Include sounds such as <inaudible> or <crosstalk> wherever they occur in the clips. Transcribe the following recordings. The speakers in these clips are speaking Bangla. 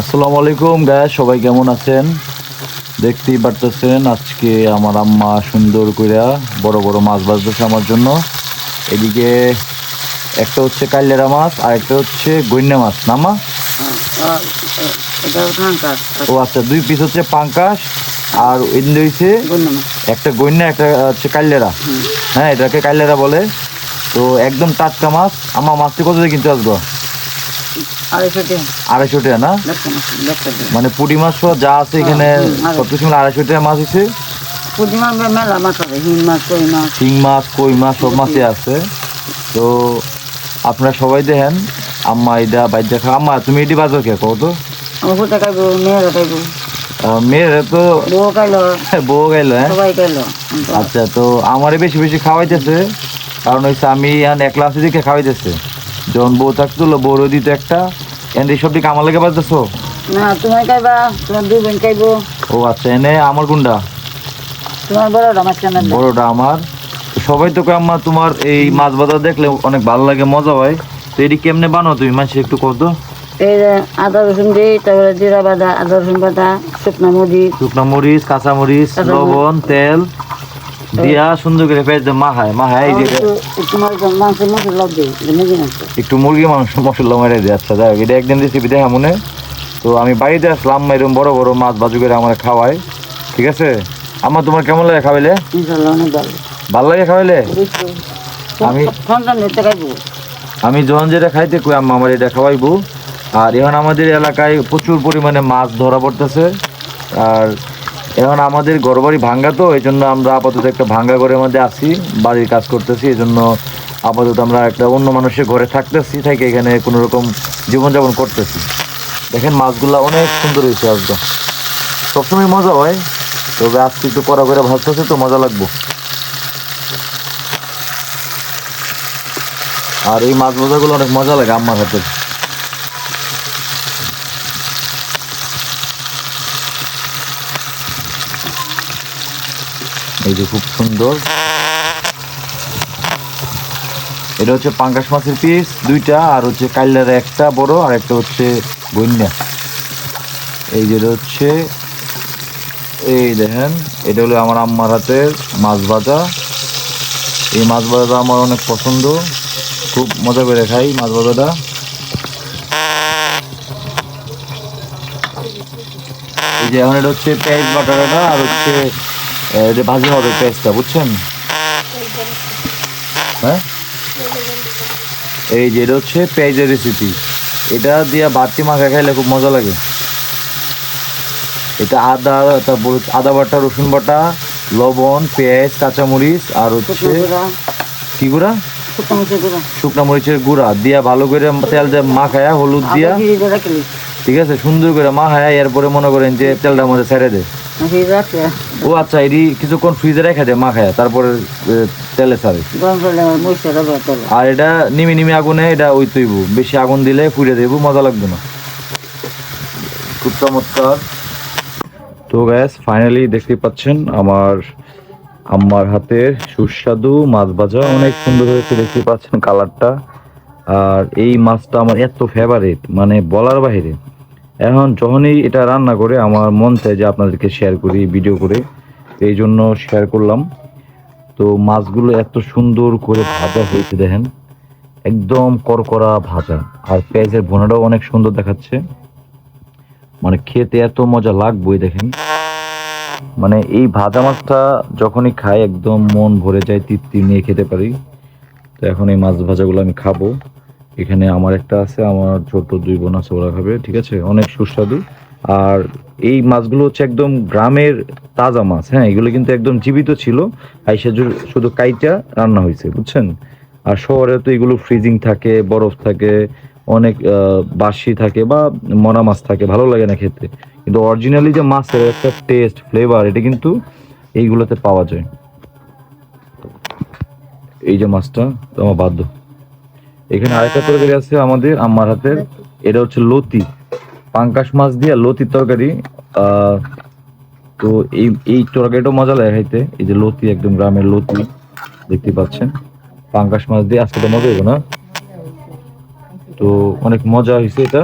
আসসালামু আলাইকুম গায়ে সবাই কেমন আছেন? দেখতেই পারতেছেন আজকে আমার আম্মা সুন্দর করে বড় বড় মাছ বাজতেছে আমার জন্য। এদিকে একটা হচ্ছে কাল্লেরা মাছ আর একটা হচ্ছে গৈন্যা মাছ না মা? ও আচ্ছা দুই পিস হচ্ছে পাঙ্কাশ আর হচ্ছে একটা গৈন্যা একটা হচ্ছে কাইলেরা। হ্যাঁ এটাকে কাইলেরা বলে। তো একদম টাটকা মাছ। আমার মাছটি কত দিয়ে কিনতে আসব? আড়াইশো টাকা। না? মানে পুঁটি মাছ সহ যা আছে এখানে হুম, আড়াইশো। সব কিছু মিলে আড়াইশো টাকা মাছ হচ্ছে পুঁটি মাছ মেলা মাছ আছে হিং মাছ কই মাছ শিং মাছ কই মাছ সব মাছই আছে। তো আপনারা সবাই দেখেন আম্মা এটা বাইর দেখা আম্মা তুমি এটি বাজার কে কত মেয়েরা তো বউ খাইলো। <laughs> বউ হ্যাঁ? আচ্ছা তো আমারে বেশি বেশি খাওয়াইতেছে কারণ হচ্ছে আমি এখন এক ক্লাসে দিকে খাওয়াইতেছে। যখন বউ থাকতো বউরও দিত একটা। এন এই সবটি আমার লেগে বাজতেছো? না তুমি খাইবা তোমার দুই বোন খাইবো। ও আচ্ছা এনে আমার গুন্ডা তোমার বড়টা মাছ কেন বড়টা আমার। সবাই তো আম্মা তোমার এই মাছ বাজার দেখলে অনেক ভালো লাগে মজা হয়। তো এটি কেমনে বানাও তুমি? মানুষ একটু কত এই আদা রসুন দিই তারপরে জিরা বাদা আদা রসুন বাদা শুকনো মরিচ। শুকনো মরিচ কাঁচা মরিচ। লবণ তেল। দিয়া সুন্দর করে পেঁয়াজ দিয়ে মাখায় মাখায় এই যে একটু মুরগি মাংস মশলা মেরে দিয়ে আচ্ছা যাই এটা একদিন রেসিপি দেখা মনে। তো আমি বাড়িতে আসলাম এরকম বড় বড় মাছ বাজু করে আমার খাওয়াই ঠিক আছে? আমার তোমার কেমন লাগে খাওয়াইলে? ভালো। লাগে খাওয়াইলে? আমি- আমি যখন যেটা খাইতে কই আম্মা আমার এটা খাওয়াইবো। আর এখন আমাদের এলাকায় প্রচুর পরিমাণে মাছ ধরা পড়তেছে। আর এখন আমাদের ঘরবাড়ি ভাঙ্গা তো এই জন্য আমরা আপাতত একটা ভাঙ্গা ঘরের মধ্যে আছি, বাড়ির কাজ করতেছি এই জন্য আপাতত আমরা একটা অন্য মানুষের ঘরে থাকতেছি, থেকে এখানে কোনো রকম জীবনযাপন করতেছি। দেখেন মাছগুলো অনেক সুন্দর হয়েছে একদম সবসময় মজা হয়, তবে আজকে একটু কড়া করে ভাজতেছে তো মজা লাগবো। আর এই মাছ ভাজাগুলো অনেক মজা লাগে আম্মার হাতে। এই যে খুব সুন্দর। এটা হচ্ছে পাঙ্গাস মাছের পিস দুইটা, আর হচ্ছে কাইলার একটা বড়, আর একটা হচ্ছে গন্যা এই যেটা হচ্ছে, এই দেখেন, এটা হলো আমার আম্মার হাতের মাছ ভাজা। এই মাছ ভাজাটা আমার অনেক পছন্দ। খুব মজা করে খাই মাছ ভাজাটা। এই যে এখন এটা হচ্ছে পেঁয়াজ বাটাটা আর হচ্ছে এটা ভাজি হবে পেঁয়াজটা বুঝছেন? হ্যাঁ? এই যে এটা হচ্ছে পেঁয়াজের রেসিপি এটা দিয়ে বাড়তি মাখা খাইলে খুব মজা লাগে। এটা আদা তারপর আদা বাটা রসুন বাটা লবণ পেঁয়াজ কাঁচামরিচ আর হচ্ছে কি গুঁড়া? শুকনো মরিচের গুঁড়া। দিয়া ভালো করে তেল দিয়ে মাখায়া হলুদ দিয়া। ঠিক আছে? সুন্দর করে মাখায়া এরপরে মনে করেন যে তেলটা মধ্যে ছেড়ে দে ফ্রিজে রাখলে ও আচ্ছা এটি কিছুক্ষণ ফ্রিজে রেখে দে মাখায়া তারপরে তেলে ছাড়ে আর এটা নিমি নিমি আগুনে এটা ওই তৈব বেশি আগুন দিলে পুড়ে দেবো মজা লাগবে না। খুব চমৎকার। তো গ্যাস ফাইনালি দেখতে পাচ্ছেন আমার আম্মার হাতের সুস্বাদু মাছ ভাজা। অনেক সুন্দর হয়েছে দেখতে পাচ্ছেন কালারটা আর এই মাছটা আমার এত ফেভারিট মানে বলার বাইরে এখন যখনই এটা রান্না করে আমার মন চায় যে আপনাদেরকে শেয়ার করি ভিডিও করে, এই জন্য শেয়ার করলাম। তো মাছগুলো এত সুন্দর করে ভাজা হয়েছে দেখেন। একদম করকরা ভাজা। আর পেঁয়াজের বোনাটাও অনেক সুন্দর দেখাচ্ছে। মানে খেতে এত মজা লাগবেই দেখেন। মানে এই ভাজা মাছটা যখনই খাই একদম মন ভরে যায়, তৃপ্তি নিয়ে খেতে পারি। তো এখন এই মাছ ভাজাগুলো আমি খাব। এখানে আমার একটা আছে, আমার ছোট দুই বোন আছে ওরা খাবে, ঠিক আছে? অনেক সুস্বাদু। আর এই মাছগুলো হচ্ছে একদম গ্রামের তাজা মাছ হ্যাঁ? এগুলো কিন্তু একদম জীবিত ছিল। আইসা শুধু কাইটা রান্না হয়েছে, বুঝছেন? আর শহরে তো এগুলো ফ্রিজিং থাকে, বরফ থাকে, অনেক বাসি থাকে বা মরা মাছ থাকে, ভালো লাগে না খেতে। কিন্তু অরিজিনালি যে মাছের একটা টেস্ট ফ্লেভার এটা কিন্তু এইগুলোতে পাওয়া যায়। এই যে মাছটা তো আমার বাধ্য এখানে আরেকটা তরকারি আছে আমাদের আম্মার হাতের। এটা হচ্ছে লতি। পাঙ্কাশ মাছ দিয়ে লতির তরকারি। তো এই এই তরকারিটাও মজা লাগে খাইতে। এই যে লতি একদম গ্রামের লতি। দেখতে পাচ্ছেন। পাঙ্কাশ মাছ দিয়ে আজকে তো মজা হইব না? তো অনেক মজা হয়েছে এটা।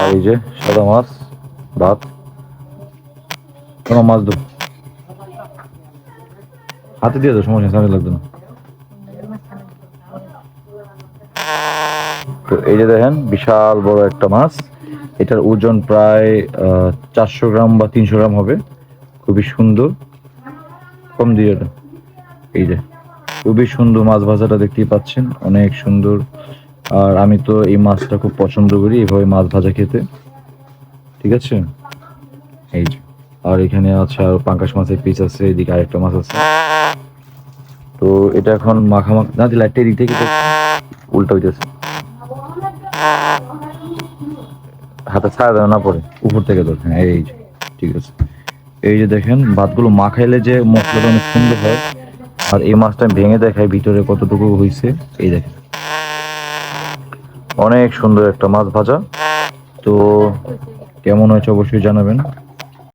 আর এই যে সাদা মাছ ভাত। কোনো মাছ দেবো হাতে দিয়ে দাও সমস্যা সামনে লাগবে না। তো এই যে দেখেন, বিশাল বড় একটা মাছ। এটার ওজন প্রায় চারশো গ্রাম বা তিনশো গ্রাম হবে। খুবই সুন্দর। কম দিয়ে এই যে, খুবই সুন্দর মাছ ভাজাটা দেখতেই পাচ্ছেন। অনেক সুন্দর। আর আমি তো এই মাছটা খুব পছন্দ করি, এইভাবে মাছ ভাজা খেতে। ঠিক আছে? এই যে, আর এখানে আছে আর পাঙ্কাশ মাছের পিস আছে, এদিকে আরেকটা মাছ আছে। তো এটা এখন মাখামাখ না লাইটটা এদিক থেকে উল্টা হইতেছে। হাতে ছাড়া দেবে না, পরে উপর থেকে ধর হ্যাঁ এই যে, ঠিক আছে। এই যে দেখেন, ভাতগুলো মাখাইলে যে মশলাটা অনেক সুন্দর হয়, আর এই মাছটা ভেঙে দেখাই ভিতরে কতটুকু হয়েছে এই দেখেন। অনেক সুন্দর একটা মাছ ভাজা। তো কেমন হয়েছে অবশ্যই জানাবেন।